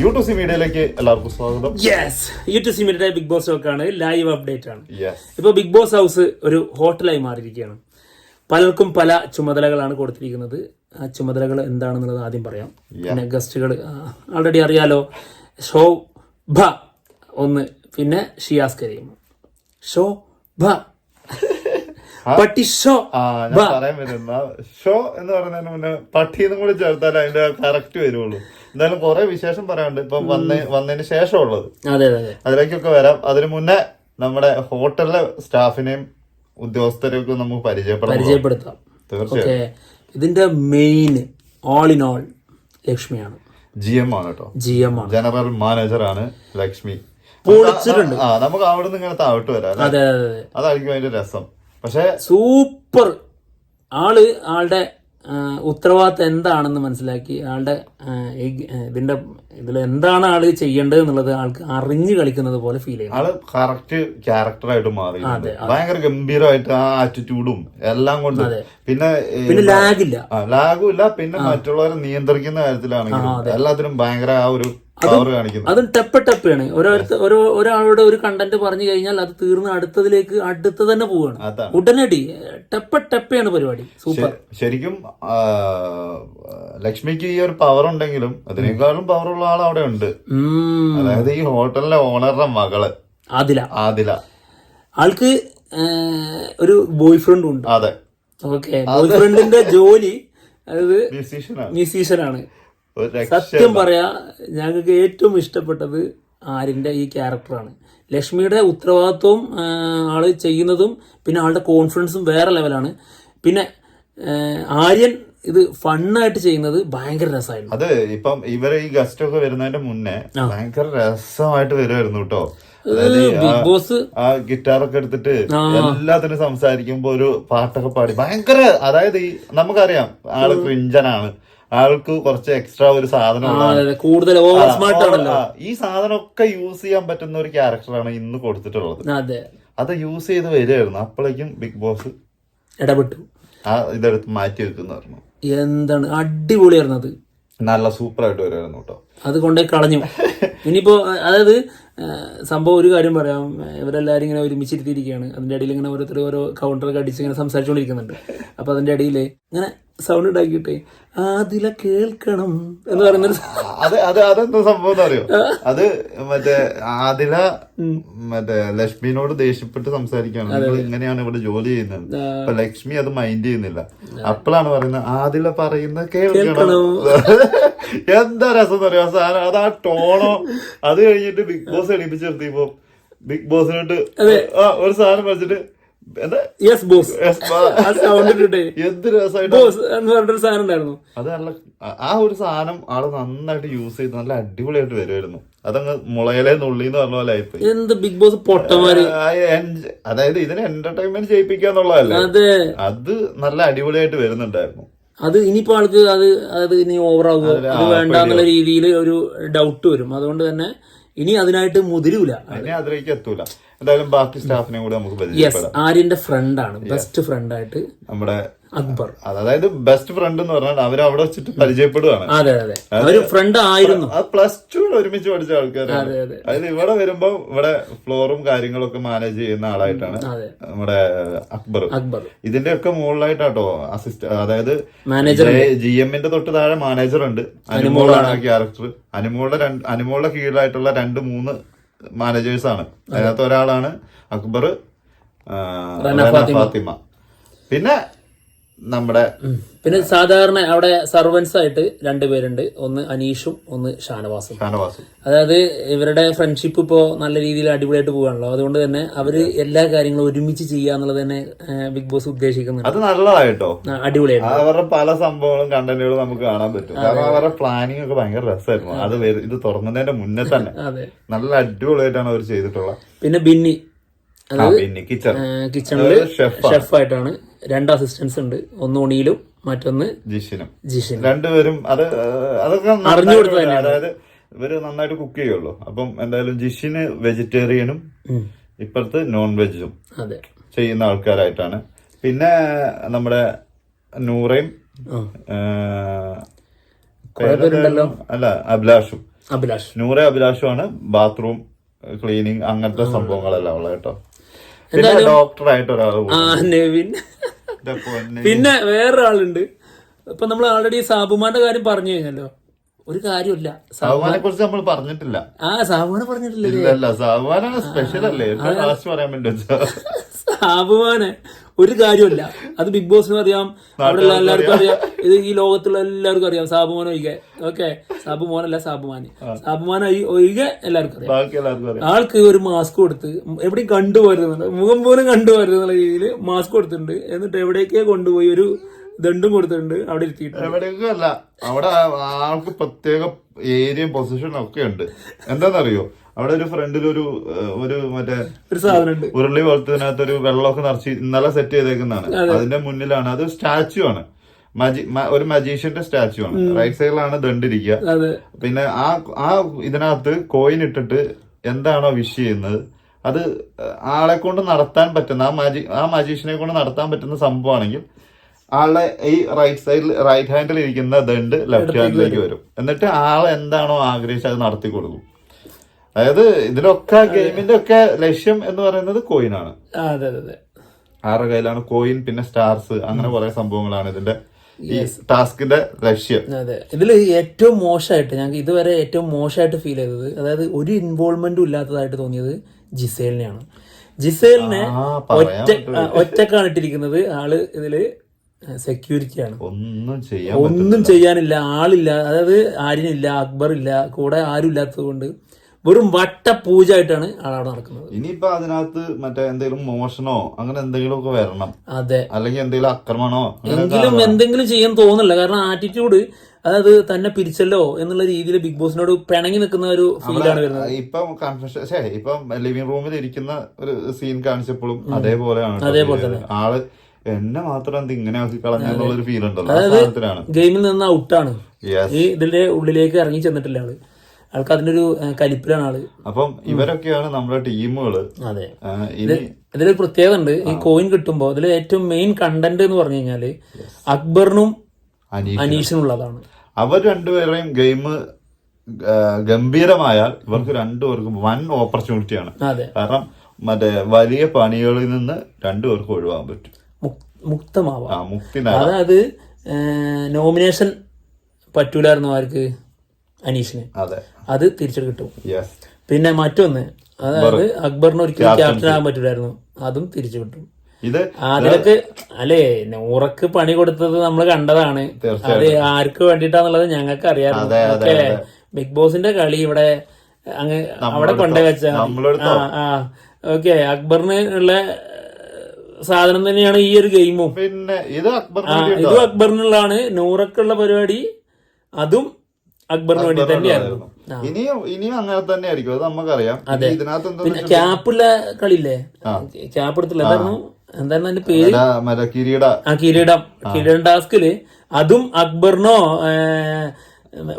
U C മീഡിയയിലേക്ക് എല്ലാവർക്കും സ്വാഗതം. യെസ് യൂട്യൂബ് സിമിയുടെ ബിഗ് ബോസ് ടോക്കാണ് ലൈവ് അപ്ഡേറ്റ് ആണ്. ഇപ്പോൾ ബിഗ് ബോസ് ഹൗസ് ഒരു ഹോട്ടലായി മാറിയിരിക്കുകയാണ്. പലർക്കും പല ചുമതലകളാണ് കൊടുത്തിരിക്കുന്നത്. ആ ചുമതലകൾ എന്താണെന്നുള്ളത് ആദ്യം പറയാം. പിന്നെ ഗസ്റ്റുകൾ ആൾറെഡി അറിയാലോ. ഷോ ഭ ഒന്ന് പിന്നെ ഷിയാസ് കരീം. ഷോ ഭ പട്ടി ഷോ ഞാൻ പറയാൻ വരുന്ന ഷോ എന്ന് പറയുന്നതിന് മുന്നേ പട്ടി എന്നും കൂടി ചേർത്താൽ അതിന്റെ കറക്റ്റ് വരുള്ളൂ. എന്തായാലും കുറെ വിശേഷം പറയാനുണ്ട്. ഇപ്പൊ വന്ന വന്നതിന് ശേഷം ഉള്ളത് അതെ അതെ. അതിലേക്കൊക്കെ വരാം. അതിനു മുന്നേ നമ്മുടെ ഹോട്ടലിലെ സ്റ്റാഫിനെയും ഉദ്യോഗസ്ഥരെയൊക്കെ നമുക്ക് പരിചയപ്പെടാം പരിചയപ്പെടുത്താം. തീർച്ചയായും. ഇതിന്റെ മെയിൻ ഓൾ ഇൻ ഓൾ ലക്ഷ്മിയാണ്. ജി എം ആണ് കേട്ടോ. ജി എം ആണ്. ജനറൽ മാനേജർ ആണ് ലക്ഷ്മി. പൊളിച്ചിട്ടുണ്ട്. ആ നമുക്ക് അവിടെ നിന്ന് ഇങ്ങനെ താവിട്ട് വരാം അതെ അതെ അതെ. അതായിരിക്കും അതിന്റെ രസം. പക്ഷെ സൂപ്പർ. ആൾ ആളുടെ ഉത്തരവാദിത്തം എന്താണെന്ന് മനസ്സിലാക്കി ആളുടെ ഇതിന്റെ ഇതിൽ എന്താണ് ആൾ ചെയ്യേണ്ടത് എന്നുള്ളത് ആൾക്ക് അറിഞ്ഞു കളിക്കുന്നത് പോലെ ഫീൽ ചെയ്യുന്നു. ആൾ കറക്റ്റ് ക്യാരക്ടറായിട്ട് മാറി ഭയങ്കര ഗംഭീരമായിട്ട് ആ ആറ്റിറ്റ്യൂഡും എല്ലാം കൊണ്ട് പിന്നെ പിന്നെ ലാഗില്ല ലാഗും ഇല്ല. പിന്നെ മറ്റുള്ളവരെ നിയന്ത്രിക്കുന്ന കാര്യത്തിലാണ് എല്ലാത്തിനും ഭയങ്കര ആ ഒരു അതും ടെപ്പ് ടെപ്പാണ് ഓരോരുത്തർ ഓരോ ഒരാളുടെ ഒരു കണ്ടന്റ് പറഞ്ഞു കഴിഞ്ഞാൽ അത് തീർന്ന് അടുത്തതിലേക്ക് അടുത്ത് തന്നെ പോവാണ് ഉടനടി ടെപ്പ ടെപ്പയാണ് പരിപാടി. സൂപ്പർ ശരിക്കും ലക്ഷ്മിക്ക് ഈ ഒരു പവർ ഉണ്ടെങ്കിലും അതിനേക്കാളും പവർ ഉള്ള ആൾ അവിടെ ഉണ്ട്. അതായത് ഈ ഹോട്ടലിലെ ഓണറുടെ മകൾ. ആദില. ആദില. ആൾക്ക് ഒരു ബോയ് ഫ്രണ്ടും ഉണ്ട്. അതെ. ഓക്കെ ബോയ് ഫ്രണ്ടിന്റെ ജോലി അത് മ്യൂസീഷ്യനാണ് സത്യം പറയാ ഞങ്ങൾക്ക് ഏറ്റവും ഇഷ്ടപ്പെട്ടത് ആരിന്റെ ഈ ക്യാരക്ടറാണ്. ലക്ഷ്മിയുടെ ഉത്തരവാദിത്വവും ആൾ ആൾ ചെയ്യുന്നതും പിന്നെ ആളുടെ കോൺഫിഡൻസും വേറെ ലെവലാണ്. പിന്നെ ആര്യൻ ഇത് ഫണ്ണായിട്ട് ചെയ്യുന്നത് ഭയങ്കര രസമായിരുന്നു. അത് ഇപ്പം ഇവരെ ഈ ഗസ്റ്റ് ഒക്കെ വരുന്നതിന്റെ മുന്നേ ഭയങ്കര രസമായിട്ട് വരുമായിരുന്നു കേട്ടോ. Big Boss. ആ ഗിറ്റാറൊക്കെ എടുത്തിട്ട് എല്ലാത്തിനും സംസാരിക്കുമ്പോ ഒരു പാട്ടൊക്കെ പാടി. ഭയങ്കര അതായത് ഈ നമുക്കറിയാം ആൾ ക്രിഞ്ചനാണ് ആൾക്ക് കുറച്ച് എക്സ്ട്രാ ഒരു സാധനം കൂടുതൽ ഓവർ സ്മാർട്ട് ആണല്ലോ. ഈ സാധനമൊക്കെ യൂസ് ചെയ്യാൻ പറ്റുന്ന ഒരു ക്യാരക്ടറാണ് ഇന്ന് കൊടുത്തിട്ടുള്ളത്. അതെ. യൂസ് ചെയ്ത് വരികയായിരുന്നു. അപ്പോഴേക്കും ബിഗ് ബോസ് ഇടപെട്ടു. ആ ഇതെടുത്ത് മാറ്റി വെക്കുന്ന പറഞ്ഞു എന്താണ്? അടിപൊളിയായിരുന്നു അത്. നല്ല സൂപ്പർ ആയിട്ട് വരുമായിരുന്നു കേട്ടോ. അത് കൊണ്ടേ കളഞ്ഞു. ഇനിയിപ്പോ അതായത് സംഭവം ഒരു കാര്യം പറയാം. ഇവരെല്ലാരും ഇങ്ങനെ ഒരുമിച്ചിരുത്തിയിരിക്കുകയാണ്. അതിന്റെ ഇടയിൽ ഇങ്ങനെ ഓരോരുത്തർ ഓരോ കൗണ്ടറൊക്കെ അടിച്ച് ഇങ്ങനെ സംസാരിച്ചുകൊണ്ടിരിക്കുന്നുണ്ട്. അപ്പൊ അതിന്റെ ഇടയിൽ ഇങ്ങനെ സൗണ്ട് ഉണ്ടാക്കിട്ടെ ആദില കേൾക്കണം എന്ന് പറയുന്നൊരു സ- അത് അത് അതെന്താ സംഭവം അറിയോ? അത് മറ്റേ ആദില മറ്റേ ലക്ഷ്മിനോട് ദേഷ്യപ്പെട്ട് സംസാരിക്കുകയാണ്. നിങ്ങൾ ഇങ്ങനെയാണ് ഇവിടെ ജോലി ചെയ്യുന്നത്. അപ്പൊ ലക്ഷ്മി അത് മൈൻഡ് ചെയ്യുന്നില്ല. അപ്പോഴാണ് പറയുന്നത് ആദില പറയുന്ന കേൾക്കണം. എന്താ രസം അറിയോ? സാധനം അത് ആ ടോണോ. അത് കഴിഞ്ഞിട്ട് ബിഗ് ബോസ് എണീപ്പിച്ച് നിർത്തിയപ്പോ ബിഗ് ബോസിനോട്ട് ഒരു സാധനം വെച്ചിട്ട് യെസ് ബോസ് എന്ത് രസമായിട്ട് സാധനം ഉണ്ടായിരുന്നു. അത് നല്ല ആ- ഒരു സാധനം ആൾ നന്നായിട്ട് യൂസ് ചെയ്ത് നല്ല അടിപൊളിയായിട്ട് വരുമായിരുന്നു അതങ്ങ് മുളയിലെ നുള്ളി എന്ന് പറഞ്ഞ പോലെ ആയിപ്പോയി. എന്ത് ബിഗ് ബോസ് പൊട്ടമാര് അതായത് ഇതിനെ എന്റർടൈൻമെന്റ് ചെയ്യിപ്പിക്കുക എന്നുള്ളതല്ലേ? അതെ. അത് നല്ല അടിപൊളിയായിട്ട് വരുന്നുണ്ടായിരുന്നു. അത് ഇനിയിപ്പോ ആൾക്ക് അത് അത് ഇനി ഓവർ ആകുമോ അത് വേണ്ട എന്നുള്ള രീതിയിൽ ഒരു ഡൗട്ട് വരും. അതുകൊണ്ട് തന്നെ ഇനി അതിനായിട്ട് മുതിരൂല. അതിനെ അതിലേക്ക് എത്തൂല എന്തായാലും ബാക്കി സ്റ്റാഫിനെ കൂടി നമുക്ക് പരിചയപ്പെടാം. ആര്യന്റെ ഫ്രണ്ടാണ് ബെസ്റ്റ് ഫ്രണ്ടായിട്ട് നമ്മുടെ അക്ബർ. അതായത് ബെസ്റ്റ് ഫ്രണ്ട് എന്ന് പറഞ്ഞാൽ അവർ അവിടെ വെച്ചിട്ട് പരിചയപ്പെടുകയാണ് അതെ അതെ ഒരു ഫ്രണ്ട് ആയിരുന്നു. പ്ലസ് ടു ഒരുമിച്ച് പഠിച്ച ആൾക്കാരാണ്. അതെ അതെ. അതായത് ഇവിടെ വരുമ്പോ ഇവിടെ ഫ്ലോറും കാര്യങ്ങളൊക്കെ മാനേജ് ചെയ്യുന്ന ആളായിട്ടാണ് നമ്മുടെ അക്ബർ. അക്ബർ. ഇതിന്റെ ഒക്കെ മുകളിലായിട്ടാട്ടോ അസിസ്റ്റ് അതായത് മാനേജർ ജി എമ്മിന്റെ തൊട്ട് താഴെ മാനേജർ ഉണ്ട്. അനുമോളാണ്. ക്യാരക്ടർ അനുമോളുടെ അനുമോളുടെ കീഴിലായിട്ടുള്ള രണ്ട് മൂന്ന് മാനേജേഴ്സ് ആണ്. അതിനകത്ത് ഒരാളാണ് അക്ബർ ഫാത്തിമ. പിന്നെ നമ്മുടെ പിന്നെ സാധാരണ അവിടെ സർവൻസ് ആയിട്ട് രണ്ടുപേരുണ്ട് ഒന്ന് അനീഷും ഒന്ന് ഷാനവാസും. ഷാനവാസും. അതായത് ഇവരുടെ ഫ്രണ്ട്ഷിപ്പ് ഇപ്പോ നല്ല രീതിയിൽ അടിപൊളിയായിട്ട് പോകാണല്ലോ അതുകൊണ്ട് തന്നെ അവർ എല്ലാ കാര്യങ്ങളും ഒരുമിച്ച് ചെയ്യുക എന്നുള്ളത് തന്നെ ബിഗ് ബോസ് ഉദ്ദേശിക്കുന്നുണ്ട്. അത് നല്ലതായിട്ടോ? അടിപൊളിയായിട്ട്. അവരുടെ പല സംഭവങ്ങളും കണ്ടന്റുകളും നമുക്ക് കാണാൻ പറ്റും. കാരണം അവരുടെ പ്ലാനിങ് ഒക്കെ ഭയങ്കര രസമായിരുന്നു. അത്. ഇത് തുടങ്ങുന്നതിന്റെ മുന്നേ തന്നെ. അതെ. നല്ല അടിപൊളിയായിട്ടാണ് അവർ ചെയ്തിട്ടുള്ളത്. പിന്നെ ബിന്നി. കിച്ചണിൽ ഷെഫ് ഷെഫായിട്ടാണ് രണ്ട് അസിസ്റ്റൻസ് ഉണ്ട്. ഒന്ന് ഒണിയിലും മറ്റൊന്ന് ജിഷിനും. ജിഷിനും. രണ്ടുപേരും അത് അതൊക്കെ അറിഞ്ഞുകൊടുത്തു. അതായത് ഇവർ നന്നായിട്ട് കുക്ക് ചെയ്യുള്ളൂ. അപ്പം എന്തായാലും ജിഷിന് വെജിറ്റേറിയനും ഇപ്പോഴത്തെ ഇപ്പുറത്ത് നോൺ വെജും അതെ. ചെയ്യുന്ന ആൾക്കാരായിട്ടാണ്. പിന്നെ നമ്മുടെ നൂറയും അല്ല അഭിലാഷും. അഭിലാഷ്. നൂറെ അഭിലാഷുമാണ് ബാത്റൂം ക്ലീനിങ് അങ്ങനത്തെ സംഭവങ്ങളെല്ലാം ഉള്ളത് കേട്ടോ. പിന്നെ ഡോക്ടറായിട്ട് ഒരാൾ നെവിൻ. പിന്നെ വേറൊരാളുണ്ട്. ഇപ്പൊ നമ്മൾ ആൾറെഡി സാബുമാന്റെ കാര്യം പറഞ്ഞു കഴിഞ്ഞല്ലോ. ഒരു കാര്യമില്ല സാബുമാനെ കുറിച്ച് നമ്മൾ പറഞ്ഞിട്ടില്ല. ആ സാബുമാനെ പറഞ്ഞിട്ടില്ല സാബുമാനാണ് സ്പെഷ്യൽ അല്ലേ? പറയാൻ വേണ്ടി വെച്ചാ ഒരു കാര്യമല്ല അത് ബിഗ് ബോസിനും അറിയാം അവിടെ എല്ലാവർക്കും അറിയാം. ഇത് ഈ ലോകത്തുള്ള എല്ലാവർക്കും അറിയാം. സാബുമാൻ ഒഴികെ. ഓക്കെ സാബുമോനല്ല സാബുമാന് സാബുമാൻ ഒഴി- ഒഴികെ എല്ലാവർക്കും അറിയാം. ആൾക്ക് ഒരു മാസ്ക് കൊടുത്ത് എവിടെയും കണ്ടുപോരുന്നുണ്ട് മുഖം പോലും കണ്ടുപോരുന്നുള്ള രീതിയിൽ മാസ്ക് കൊടുത്തിട്ടുണ്ട്. എന്നിട്ട് എവിടേക്കേ കൊണ്ടുപോയി ഒരു ദണ്ടും കൊടുത്തിട്ടുണ്ട്. അവിടെ ഇരുത്തിയിട്ട് എവിടെയൊക്കെ അല്ല. അവിടെ ആൾക്ക് പ്രത്യേക ഏരിയ പൊസിഷൻ ഒക്കെ ഉണ്ട്. എന്താണെന്നറിയോ അവിടെ ഒരു ഫ്രണ്ടിൽ ഒരു ഒരു മറ്റേ ഒരു സാധനം ഉരുളി പോലത്തെ ഒരു വെള്ളമൊക്കെ നിറച്ച് ഇന്നലെ സെറ്റ് ചെയ്തേക്കുന്നതാണ്. അതിന്റെ മുന്നിലാണ്. അത് സ്റ്റാച്ചു ആണ്. മജി ഒരു മജീഷ്യന്റെ സ്റ്റാച്ചു ആണ്. റൈറ്റ് സൈഡിലാണ് ദണ്ടിരിക്കുക പിന്നെ ആ ആ ഇതിനകത്ത് കോയിൻ ഇട്ടിട്ട് എന്താണോ വിഷ് ചെയ്യുന്നത് അത് ആളെ കൊണ്ട് നടത്താൻ പറ്റുന്ന ആ മജി ആ മജീഷ്യനെ കൊണ്ട് നടത്താൻ പറ്റുന്ന സംഭവമാണെങ്കിൽ ആളെ ഈ റൈറ്റ് സൈഡിൽ റൈറ്റ് ഹാൻഡിൽ ഇരിക്കുന്ന ദണ്ട് ലെഫ്റ്റ് ഹാൻഡിലേക്ക് വരും. എന്നിട്ട് ആൾ എന്താണോ ആഗ്രഹിച്ചത് അത് നടത്തി കൊടുക്കും അതായത് ഇതിലൊക്കെ ഗെയിമിന്റെ ഒക്കെ ലക്ഷ്യം എന്ന് പറയുന്നത് കോയിനാണ് ആണ്. അതെ അതെ ആരുടെ കയ്യിലാണ്? കോയിൻ പിന്നെ സ്റ്റാർസ് അങ്ങനെ കുറെ സംഭവങ്ങളാണ് ഇതിന്റെ ഈ ടാസ്കിന്റെ ലക്ഷ്യം. അതെ. ഇതിൽ ഏറ്റവും മോശമായിട്ട് ഞങ്ങൾക്ക് ഇതുവരെ ഏറ്റവും മോശമായിട്ട് ഫീൽ ചെയ്തത് അതായത് ഒരു ഇൻവോൾവ്മെന്റും ഇല്ലാത്തതായിട്ട് തോന്നിയത് ജിസേലിനെയാണ്. ജിസേലിനെ ഒറ്റ ഒറ്റക്കാണ് ഇട്ടിരിക്കുന്നത്. ആൾ ഇതിൽ സെക്യൂരിറ്റിയാണ് ഒന്നും ചെയ്യാൻ ഒന്നും ചെയ്യാനില്ല ആളില്ല അതായത് ആര്യനില്ല അക്ബർ ഇല്ല കൂടെ ആരും ഇല്ലാത്തത് കൊണ്ട് വെറും വട്ട പൂജ ആയിട്ടാണ് അവിടെ നടക്കുന്നത്. ഇനിയിപ്പോ അതിനകത്ത് മറ്റേ എന്തെങ്കിലും മോഷണോ അങ്ങനെ എന്തെങ്കിലും ഒക്കെ വരണം. അതെ. അല്ലെങ്കിൽ എന്തെങ്കിലും ആക്രമണോ എങ്കിലും എന്തെങ്കിലും ചെയ്യാൻ തോന്നില്ല കാരണം ആറ്റിറ്റ്യൂഡ് അതായത് തന്നെ പിരിച്ചല്ലോ എന്നുള്ള രീതിയിൽ ബിഗ് ബോസിനോട് പിണങ്ങി നിൽക്കുന്ന ഒരു ഫീലാണ് വരുന്നത്. ഇപ്പം കൺഫ്യൂഷൻ ശേ ഇപ്പം ലിവിംഗ് റൂമിൽ ഇരിക്കുന്ന ഒരു സീൻ കാണിച്ചപ്പോഴും അതേപോലെയാണ് അതേപോലെ തന്നെ. ആൾ എന്നെ മാത്രം എന്ത് ഇങ്ങനെ ആക്കി ഫീൽ ഉണ്ടല്ലോ. ഗെയിമിൽ നിന്ന് ഔട്ടാണ് ഈ ഇതിന്റെ ഉള്ളിലേക്ക് ഇറങ്ങി ചെന്നിട്ടില്ല ആൾ. ആൾക്ക് അതിന്റെ ഒരു കലിപ്പിലാണ് ആൾ. അപ്പം ഇവരൊക്കെയാണ് നമ്മുടെ ടീമുകൾ. അതെ. ഇതിലൊരു പ്രത്യേകത ഉണ്ട് ഈ കോയിൻ കിട്ടുമ്പോ അതിൽ ഏറ്റവും മെയിൻ കണ്ടന്റ് എന്ന് പറഞ്ഞു കഴിഞ്ഞാൽ അക്ബറിനും അനീഷിനും. ഉള്ളതാണ് അവർ രണ്ടുപേരെയും ഗെയിം ഗംഭീരമായാൽ ഇവർക്ക് രണ്ടുപേർക്കും വൻ ഓപ്പർച്യൂണിറ്റിയാണ് അതെ. കാരണം മറ്റേ വലിയ പണികളിൽ നിന്ന് രണ്ടുപേർക്കും ഒഴിവാൻ പറ്റും. മുക്- മുക്തമാവാം. അതായത് നോമിനേഷൻ പറ്റൂലായിരുന്നു ആർക്ക്? അനീഷിന്. അതെ. അത് തിരിച്ചു കിട്ടും. പിന്നെ മറ്റൊന്ന് അതായത് അക്ബറിന് ഒരിക്കലും ക്യാപ്റ്റൻ ആകാൻ പറ്റില്ലായിരുന്നു അതും തിരിച്ചു കിട്ടും. അതിലൊക്കെ അല്ലേ നൂറക്ക് പണി കൊടുത്തത് നമ്മൾ കണ്ടതാണ്. അത് ആർക്ക് വേണ്ടിട്ടാന്നുള്ളത് ഞങ്ങൾക്ക് അതെ, ബിഗ് ബോസിന്റെ കളി ഇവിടെ അങ്ങ് അവിടെ കൊണ്ടുപോയി വെച്ച ഓക്കെ അക്ബറിന് ഉള്ള സാധനം തന്നെയാണ് ഈ ഒരു ഗെയിമും. പിന്നെ ഇത് അക്ബർ നൂറൊക്കെ ഉള്ള അക്ബറിനുള്ളതാണ്. നൂറക്കുള്ള പരിപാടി അതും അക്ബറിന് വേണ്ടി തന്നെയായിരുന്നു. ഇനിയും ഇനിയും അങ്ങനെ തന്നെ ആയിരിക്കും. അത് നമുക്കറിയാം എന്താ പിന്നെ ക്യാപ്പുള്ള കളിയില്ലേ? ക്യാപ്പ് എടുത്തില്ല എന്തായിരുന്നു എന്തായിരുന്നു അതിന്റെ പേര്? കിരീട. ആ കിരീടം. കിരീടം ടാസ്കിൽ അതും അക്ബറിനോ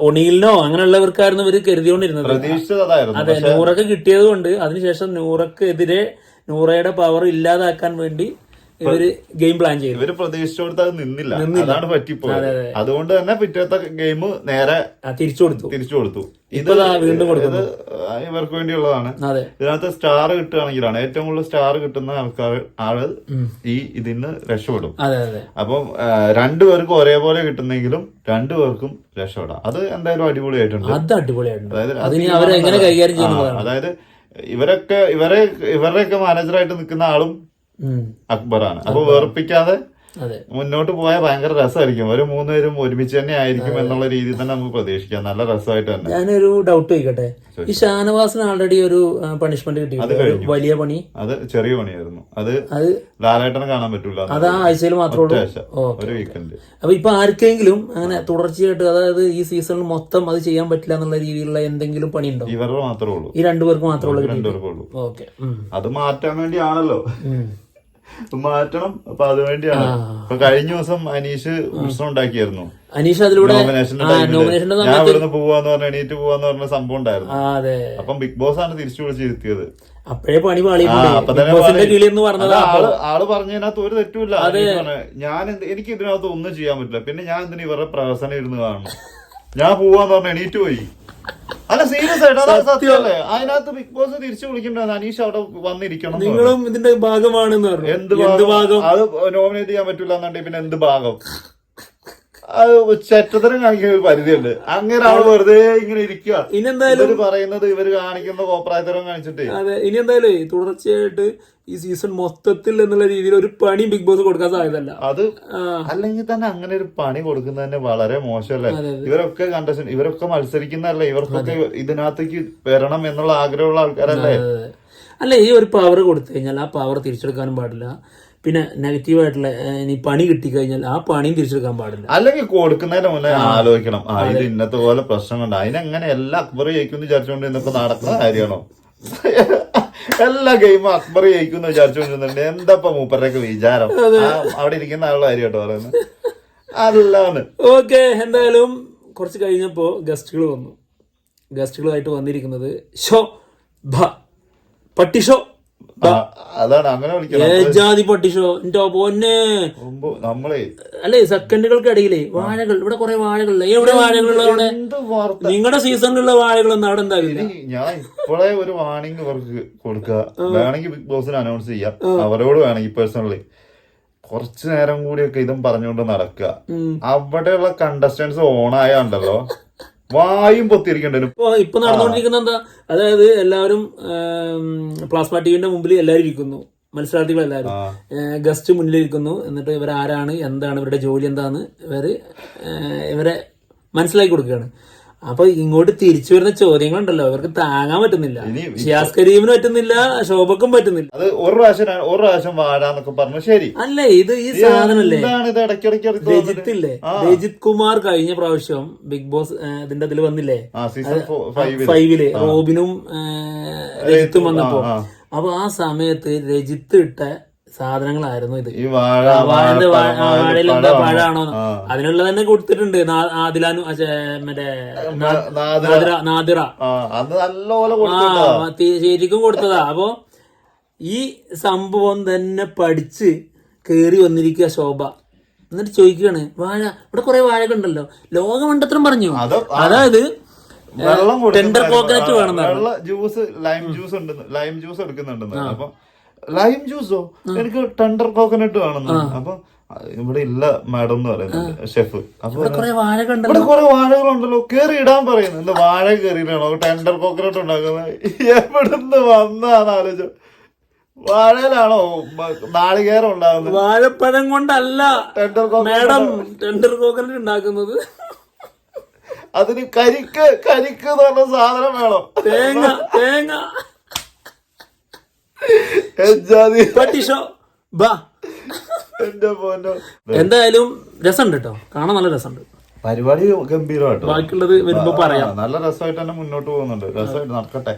ഒണീലിനോ അങ്ങനെയുള്ളവർക്കായിരുന്നു ഇവർ കരുതിക്കൊണ്ടിരുന്നത്. അതെ നൂറൊക്കെ കിട്ടിയത് കൊണ്ട് അതിനുശേഷം നൂറക്കെതിരെ നൂറയുടെ പവർ ഇല്ലാതാക്കാൻ വേണ്ടി ഇവർ ഗെയിം പ്ലാൻ ചെയ്തു. ഇവർ പ്രതീക്ഷിച്ചോടത്ത് അത് നിന്നില്ല. അതാണ് പറ്റിപ്പോയത്. അതുകൊണ്ട് തന്നെ പിറ്റേത്തെ ഗെയിം നേരെ തിരിച്ചു കൊടുത്തു. തിരിച്ചു കൊടുത്തു. ഇത് വീണ്ടും ഇവർക്ക് വേണ്ടിയുള്ളതാണ്. ഇതിനകത്ത് സ്റ്റാർ കിട്ടുകയാണെങ്കിലാണ്. ഏറ്റവും കൂടുതൽ സ്റ്റാർ കിട്ടുന്ന ആൾക്കാർ ആൾ ഈ ഇതിന് രക്ഷപ്പെടും. അപ്പം രണ്ടുപേർക്കും ഒരേപോലെ കിട്ടുന്നെങ്കിലും രണ്ടുപേർക്കും രക്ഷപ്പെടാം. അത് എന്തായാലും അടിപൊളിയായിട്ടുണ്ട്. അത് അടിപൊളിയായിട്ടുണ്ട്. അതായത് അതായത് ഇവരൊക്കെ ഇവരെ ഇവരുടെയൊക്കെ മാനേജറായിട്ട് നിൽക്കുന്ന ആളും. അക്ബറാണ്. അപ്പൊ വേർപ്പിക്കാതെ മുന്നോട്ട് പോയാൽ ഭയങ്കര രസമായിരിക്കും. ഒരു മൂന്നുപേരും ഒരുമിച്ച് തന്നെ ആയിരിക്കും എന്നുള്ള രീതിയിൽ തന്നെ നമുക്ക് പ്രതീക്ഷിക്കാം. നല്ല രസമായിട്ട് തന്നെ. ഞാനൊരു ഡൗട്ട് ചോദിക്കട്ടെ? ഈ ഷാനവാസിന് ആൾറെഡി ഒരു പണിഷ്മെന്റ് കിട്ടി വലിയ പണി. അത് ചെറിയ പണിയായിരുന്നു. അത് അത് ലാലേട്ടനെ കാണാൻ പറ്റൂല. അത് ആ ആഴ്ചയിൽ മാത്രമേ ഒരു വീക്കെൻഡ് അപ്പൊ ഇപ്പൊ ആർക്കെങ്കിലും അങ്ങനെ തുടർച്ചയായിട്ട് അതായത് ഈ സീസണിൽ മൊത്തം അത് ചെയ്യാൻ പറ്റില്ല എന്നുള്ള രീതിയിലുള്ള എന്തെങ്കിലും പണി ഉണ്ടോ ഇവരുടെ മാത്രമേ ഉള്ളൂ. ഈ രണ്ടുപേർക്ക് മാത്രമേ ഉള്ളൂ ഉള്ളൂ. ഓക്കെ അത് മാറ്റാൻ വേണ്ടിയാണല്ലോ മാറ്റണം. അപ്പൊ അത് വേണ്ടിയാണ് കഴിഞ്ഞ ദിവസം അനീഷ് പ്രശ്നം ഉണ്ടാക്കിയായിരുന്നു. അനീഷ് അതിലൂടെ ഞാൻ ഇവിടുന്ന് പോവാന്ന് പറഞ്ഞ എണീറ്റ് പോവാന്ന് പറഞ്ഞ സംഭവം ഉണ്ടായിരുന്നു. അപ്പം ബിഗ് ബോസ് ആണ് തിരിച്ചു വിളിച്ചിരുത്തിയത് അപ്പോഴേ പണി പാളി ആൾ ആൾ പറഞ്ഞതിനകത്ത് ഒരു തെറ്റുമില്ല. ഞാൻ എനിക്ക് ഇതിനകത്ത് ഒന്നും ചെയ്യാൻ പറ്റില്ല. പിന്നെ ഞാൻ എന്തിനാ ഇവരുടെ പ്രവർത്തനം ഇരുന്ന് കാണണം ഞാൻ പോവാന്ന് പറഞ്ഞ എണീറ്റ് പോയി. സീരിയസ് ആയിട്ട്. സത്യമല്ലേ അതിനകത്ത് ബിഗ് ബോസ് തിരിച്ചു വിളിക്കണ്ടോ അനീഷ് അവിടെ വന്നിരിക്കണം നിങ്ങളും ഇതിന്റെ ഭാഗമാണെന്ന് പറഞ്ഞു. എന്ത് ഭാഗം? അത് നോമിനേറ്റ് ചെയ്യാൻ പറ്റില്ല എന്നുണ്ടെങ്കിൽ പിന്നെ എന്ത് ഭാഗം? ചെറ്റത്തരം കാണിക്കുന്ന ഒരു പരിധിയുണ്ട്. അങ്ങനെ ആൾ വെറുതെ ഇങ്ങനെ ഇരിക്കുക ഇനി എന്തായാലും പറയുന്നത് ഇവർ കാണിക്കുന്ന കോപ്രായത്തരം കാണിച്ചിട്ടേ. അതെ ഇനി എന്തായാലും തുടർച്ചയായിട്ട് ഈ സീസൺ മൊത്തത്തിൽ എന്നുള്ള രീതിയിൽ ഒരു പണി ബിഗ് ബോസ് കൊടുക്കാൻ സാധ്യതല്ല അത് അല്ലെങ്കിൽ തന്നെ അങ്ങനെ ഒരു പണി കൊടുക്കുന്നത് തന്നെ വളരെ മോശമല്ലേ. ഇവരൊക്കെ കണ്ടസ്റ്റന്റ് ഇവരൊക്കെ മത്സരിക്കുന്നതല്ലേ? ഇവർക്കൊക്കെ ഇതിനകത്തേക്ക് വരണം എന്നുള്ള ആഗ്രഹമുള്ള ആൾക്കാരല്ലേ? അല്ല ഈ ഒരു പവർ കൊടുത്തു കഴിഞ്ഞാൽ ആ പവർ തിരിച്ചെടുക്കാനും പാടില്ല. പിന്നെ നെഗറ്റീവായിട്ടുള്ള ഇനി പണി കിട്ടിക്കഴിഞ്ഞാൽ ആ പണിയും തിരിച്ചെടുക്കാൻ പാടില്ല. അല്ലെങ്കിൽ കൊടുക്കുന്നതിന് മുന്നേ ആലോചിക്കണം. ആ ഇത് ഇന്നത്തെ പോലെ പ്രശ്നമുണ്ട് അതിനെങ്ങനെ എല്ലാം അക്ബർ ജയിക്കും വിചാരിച്ചുകൊണ്ട് ഇന്നിപ്പോ നടക്കുന്ന കാര്യമാണോ? എല്ലാ ഗെയിമും അക്ബർ ജയിക്കും എന്ന് വിചാരിച്ചുകൊണ്ടിരുന്നുണ്ട്. എന്താ മൂപ്പരൊക്കെ മൂപ്പരുടെയൊക്കെ വിചാരം? അവിടെ ഇരിക്കുന്ന ആളുടെ കാര്യം കേട്ടോ പറയുന്നത്. അല്ലാണ് ഓക്കെ എന്തായാലും കുറച്ച് കഴിഞ്ഞപ്പോൾ ഗസ്റ്റുകൾ വന്നു. ഗസ്റ്റുകളായിട്ട് വന്നിരിക്കുന്നത് ഷോ ഭ പട്ടി ഷോ ആ, അതാണ് അങ്ങനെ ഇടയിലേ ഏജാതി എന്റെ പൊന്നെ. നമ്മളെ അല്ലേ സെക്കൻഡുകൾക്കിടയിലേ വാഴകൾ. ഇവിടെ കുറെ വാഴകൾ എവിടെ വാഴകളുള്ള അവിടെ? നിങ്ങളുടെ സീസണിലുള്ള വാഴകളൊന്നും അവിടെ എന്താകില്ല ഞാൻ ഇപ്പോഴേ ഒരു വാണിംഗ് അവർക്ക് കൊടുക്കുക വേണമെങ്കിൽ ബിഗ് ബോസിന് അനൗൺസ് ചെയ്യാം. അവരോട് വേണമെങ്കിൽ പേഴ്സണലി കുറച്ചു നേരം കൂടിയൊക്കെ ഇതും പറഞ്ഞുകൊണ്ട് നടക്കുക അവിടെയുള്ള കണ്ടസ്റ്റൻസ് ഓണായുണ്ടല്ലോ വായും പൊത്തിരിക്കേണ്ടി വരും ഇപ്പൊ ഇപ്പൊ നടന്നുകൊണ്ടിരിക്കുന്ന എന്താ? അതായത് എല്ലാവരും പ്ലാസ്മ ടിവിന്റെ മുമ്പിൽ എല്ലാവരും ഇരിക്കുന്നു. മത്സരാർത്ഥികൾ എല്ലാവരും. ഗസ്റ്റ് മുന്നിലിരിക്കുന്നു. എന്നിട്ട് ഇവരാരാണ് എന്താണ് ഇവരുടെ ജോലി എന്താന്ന് ഇവർ ഇവരെ മനസ്സിലാക്കി കൊടുക്കുകയാണ്. അപ്പൊ ഇങ്ങോട്ട് തിരിച്ചു വരുന്ന ചോദ്യങ്ങളുണ്ടല്ലോ. അവർക്ക് താങ്ങാൻ പറ്റുന്നില്ല. ഷിയാസ് കരീമിന് പറ്റുന്നില്ല ശോഭക്കും പറ്റുന്നില്ല. അത് ഒരു പ്രാവശ്യം ഒരു പ്രാവശ്യം വാടാന്നൊക്കെ പറഞ്ഞു ശരി. അല്ല ഇത് ഈ സാധനല്ലേ എന്താണ് ഇത് ഇടയ്ക്കിടയ്ക്ക് ഇടയ്ക്ക് രജിത്ത് ഇല്ലേ രജിത് കുമാർ കഴിഞ്ഞ പ്രാവശ്യം ബിഗ് ബോസ് ഇതിന്റെ അതിൽ വന്നില്ലേ? ഫൈവിൽ റോബിനും രജിത്തും വന്നപ്പോ. അപ്പൊ ആ സമയത്ത് രജിത്ത് ഇട്ട സാധനങ്ങളായിരുന്നു ഇത്. ഈ വാഴ വാഴ- വാഴ- വാഴയിൽ എന്താ പഴാണോ. അതിനുള്ള തന്നെ കൊടുത്തിട്ടുണ്ട്. ആദിലാനു മറ്റേ നാദിറ. ശരിക്കും കൊടുത്തതാ. അപ്പൊ ഈ സംഭവം തന്നെ പഠിച്ച് കേറി വന്നിരിക്കുക ശോഭ. എന്നിട്ട് ചോദിക്കുകയാണ് വാഴ ഇവിടെ കുറെ വാഴകൾ ഉണ്ടല്ലോ. ലോകമണ്ടത്രം പറഞ്ഞു. അതായത് വെള്ളം ടെൻഡർ കോക്കനറ്റ് വേണം ജ്യൂസ് ലൈം ജ്യൂസ് ഉണ്ടെന്ന് ലൈം ജ്യൂസ് എടുക്കുന്നുണ്ടെന്ന്. അപ്പൊ ലൈം ജ്യൂസോ എനിക്ക് ടെൻഡർ കോക്കനട്ട് വേണമെന്ന്. അപ്പൊ "ആ, ഇവിടെ ഇല്ല മാഡം എന്ന് പറയുന്നത് ഷെഫ് അപ്പൊ ഇവിടെ കുറെ വാഴകളുണ്ടല്ലോ കേറി ഇടാൻ പറയുന്നു. എന്താ വാഴ കേറിയിട്ടാണോ? ടെൻഡർ കോക്കനട്ട് ഉണ്ടാക്കുന്നത്. എവിടുന്ന് വന്നാണ് ആലോചിച്ചു. വാഴയിലാണോ? നാളികേരം ഉണ്ടാകുന്നത്. വാഴപ്പഴം കൊണ്ടല്ല. ടെൻഡർ മാഡം ടെൻഡർ കോക്കനട്ട് ഉണ്ടാക്കുന്നത്. അതിന് കരിക്ക് കരിക്ക് എന്ന് പറഞ്ഞ സാധനം വേണം. തേങ്ങ തേങ്ങ. പട്ടിഷോ ബാ. എന്തായാലും രസമുണ്ട് കേട്ടോ. കാണാൻ നല്ല രസമുണ്ട്. പരിപാടി ഗംഭീരമായിട്ട്? ബാക്കിയുള്ളത് വരുമ്പോ പറയാം. നല്ല രസമായിട്ട് തന്നെ മുന്നോട്ട് പോകുന്നുണ്ട്. രസമായിട്ട് നടക്കട്ടെ.